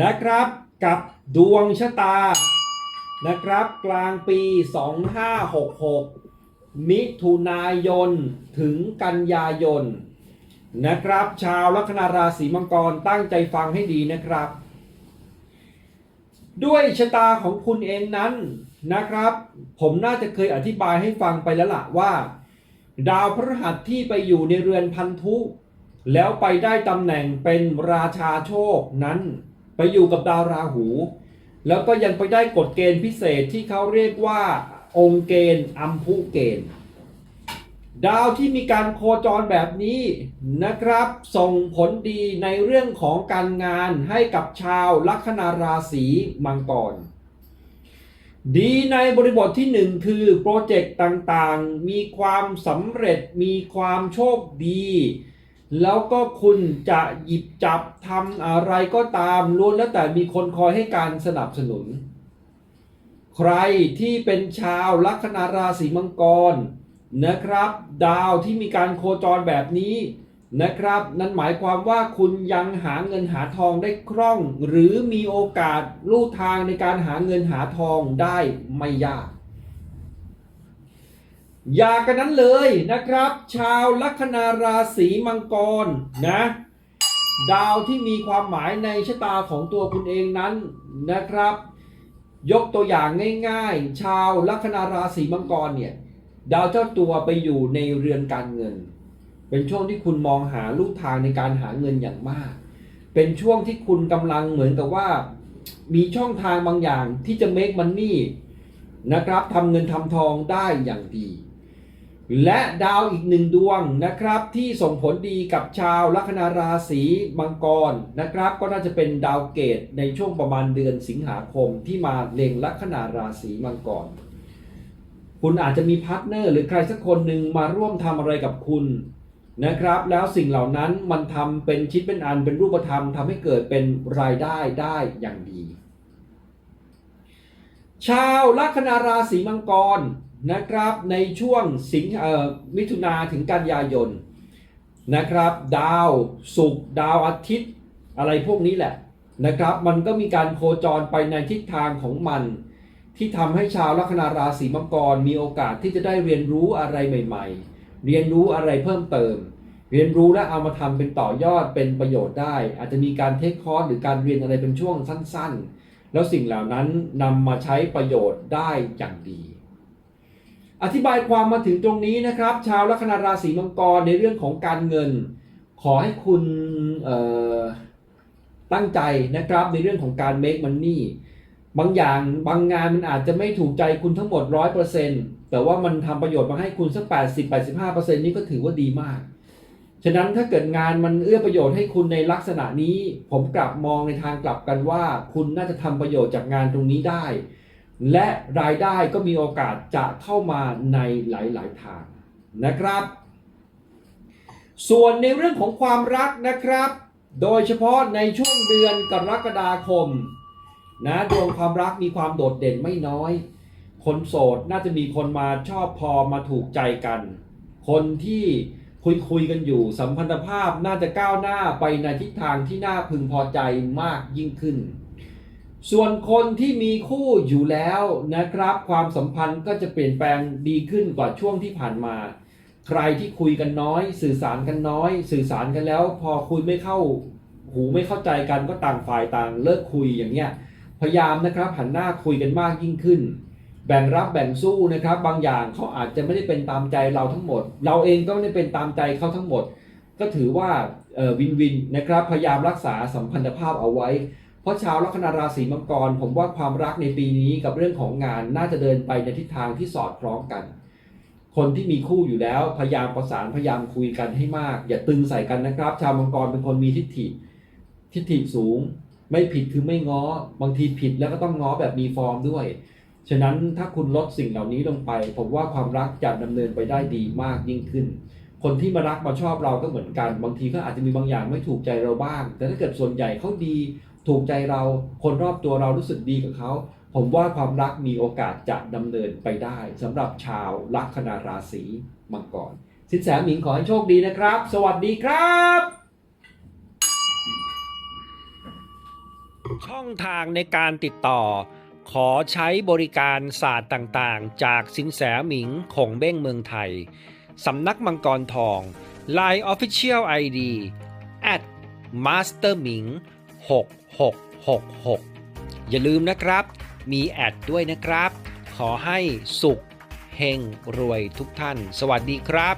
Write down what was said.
นะครับกับดวงชะตานะครับกลางปี 2566 มิถุนายนถึงกันยายนนะครับ ชาวลัคนาราศีมังกรตั้งใจฟังให้ดีนะครับ ด้วยชะตาของคุณเองนั้นนะครับ ผมน่าจะเคยอธิบายให้ฟังไปแล้วล่ะว่า ดาวพฤหัสที่ไปอยู่ในเรือนพันธุ แล้วไปได้ตำแหน่งเป็นราชาโชคนั้น ไปอยู่กับดาวราหู แล้วก็ยังไปได้กฎเกณฑ์พิเศษที่เขาเรียกว่าองค์เกณฑ์อัมพุเกณฑ์ ดาวที่มีการโคจรแบบนี้นะครับ ส่งผลดีในเรื่องของการงานให้กับชาวลัคนาราศีมังกรดีในบริบทที่หนึ่งคือโปรเจกต์ต่างๆ มีความสำเร็จมีความโชคดี แล้วก็คุณจะหยิบจับทำอะไรก็ตามล้วนแล้วแต่มีคนคอยให้การสนับสนุน ใครที่เป็นชาวลัคนาราศีมังกรนะครับ ดาวที่มีการโคจรแบบนี้นะครับ นั่นหมายความว่าคุณยังหาเงินหาทองได้คล่อง หรือมีโอกาสลู่ทางในการหาเงินหาทองได้ไม่ยาก อย่ากันนั้นเลยนะครับ ชาวลัคนาราศีมังกรนะดาวที่มีความหมายในชะตาของตัวคุณเองนั้นนะครับ ยกตัวอย่างง่ายๆ ชาวลัคนาราศีมังกรเนี่ยดาวเจ้าตัวไปอยู่ในเรือนการเงิน เป็นช่วงที่คุณมองหาลู่ทางในการหาเงินอย่างมาก เป็นช่วงที่คุณกำลังเหมือนกับว่า มีช่องทางบางอย่างที่จะ make money นะครับทำเงินทำทองได้อย่างดี และดาวอีกหนึ่งดวงนะครับที่ส่งผลดีกับชาวลัคนาราศีมังกรนะครับ ก็น่าจะเป็นดาวเกตในช่วงประมาณเดือนสิงหาคมที่มาเล็งลัคนาราศีมังกร คุณอาจจะมีพาร์ทเนอร์หรือใครสักคนหนึ่งมาร่วมทำอะไรกับคุณนะครับ แล้วสิ่งเหล่านั้นมันทำเป็นชิ้นเป็นอันเป็นรูปธรรมทำให้เกิดเป็นรายได้ได้อย่างดี ชาวลัคนาราศีมังกร นะครับในช่วงสิงมิถุนาถึงกันยายนนะครับ ดาวศุกร์ดาวอาทิตย์ อะไรพวกนี้แหละนะครับ มันก็มีการโคจรไปในทิศทางของมัน ที่ทำให้ชาวลัคนาราศีมังกรมีโอกาสที่จะได้เรียนรู้อะไรใหม่ๆ เรียนรู้อะไรเพิ่มเติม เรียนรู้และเอามาทำเป็นต่อยอดเป็นประโยชน์ได้ อาจจะมีการเทคคอร์สหรือการเรียนอะไรเป็นช่วงสั้นๆ แล้วสิ่งเหล่านั้นนำมาใช้ประโยชน์ได้อย่างดี อธิบายความมาถึงตรงนี้นะครับ ชาวลัคนาราศีมังกรในเรื่องของการเงิน ขอให้คุณตั้งใจนะครับในเรื่องของการ make money บางอย่างบางงานมันอาจจะไม่ถูกใจคุณทั้งหมด 100%แต่ว่ามันทำประโยชน์มาให้คุณสัก 80-85%นี่ก็ถือว่าดีมาก ฉะนั้นถ้าเกิดงานมันเอื้อประโยชน์ให้คุณในลักษณะนี้ ผมกลับมองในทางกลับกันว่า คุณน่าจะทำประโยชน์จากงานตรงนี้ได้ และรายได้ก็มีโอกาสจะเข้ามาในหลาย ๆ ทางนะครับ ส่วนในเรื่องของความรักนะครับ โดยเฉพาะในช่วงเดือนกรกฎาคมนะดวงความรักมีความโดดเด่นไม่น้อย คนโสดน่าจะมีคนมาชอบพอมาถูกใจกัน คนที่คุยคุยกันอยู่สัมพันธภาพน่าจะก้าวหน้าไปในทิศทางที่น่าพึงพอใจมากยิ่งขึ้น ส่วนคนที่มีคู่อยู่แล้วนะครับ ความสัมพันธ์ก็จะเปลี่ยนแปลงดีขึ้นกว่าช่วงที่ผ่านมา ใครที่คุยกันน้อย สื่อสารกันน้อย สื่อสารกันแล้ว พอคุยไม่เข้าหูไม่เข้าใจกันก็ต่างฝ่ายต่างเลิกคุยอย่างเงี้ยพยายามนะครับหันหน้าคุยกันมากยิ่งขึ้น แบ่งรับแบ่งสู้นะครับ บางอย่างเขาอาจจะไม่ได้เป็นตามใจเราทั้งหมด เราเองก็ไม่ได้เป็นตามใจเขาทั้งหมด ก็ถือว่าวินวินนะครับพยายามรักษาสัมพันธภาพเอาไว้ เพราะชาวลัคนาราศีมังกร ผมว่าความรักในปีนี้กับเรื่องของงานน่าจะเดินไปในทิศทางที่สอดคล้องกัน คนที่มีคู่อยู่แล้วพยายามประสานพยายามคุยกันให้มาก อย่าตึงใส่กันนะครับ ชาวมังกรเป็นคนมีทิฏฐิทิฏฐิสูง ไม่ผิดคือไม่ง้อบางทีผิดแล้วก็ต้องง้อแบบมีฟอร์มด้วยฉะนั้นถ้าคุณลดสิ่งเหล่านี้ลงไป ผมว่าความรักจะดำเนินไปได้ดีมากยิ่งขึ้น คนที่มารักมาชอบเราก็เหมือนกัน บางทีก็อาจจะมีบางอย่างไม่ถูกใจเราบ้าง แต่ถ้าเกิดส่วนใหญ่เขาดี ถูกใจเราคนรอบตัวเรารู้สึกดีกับเขา ผมว่าความรักมีโอกาสจะดำเนินไปได้สำหรับชาวลัคนาราศีมังกรสินแสหมิงขอให้โชคดีนะครับ สวัสดีครับ ช่องทางในการติดต่อ ขอใช้บริการศาสตร์ต่างๆ จากสินแสหมิงคงเบ้งเมืองไทย สำนักมังกรทอง Line Official ID at master หมิง 6666 อย่าลืมนะครับ มีแอดด้วยนะครับ ขอให้สุขเฮงรวยทุกท่าน สวัสดีครับ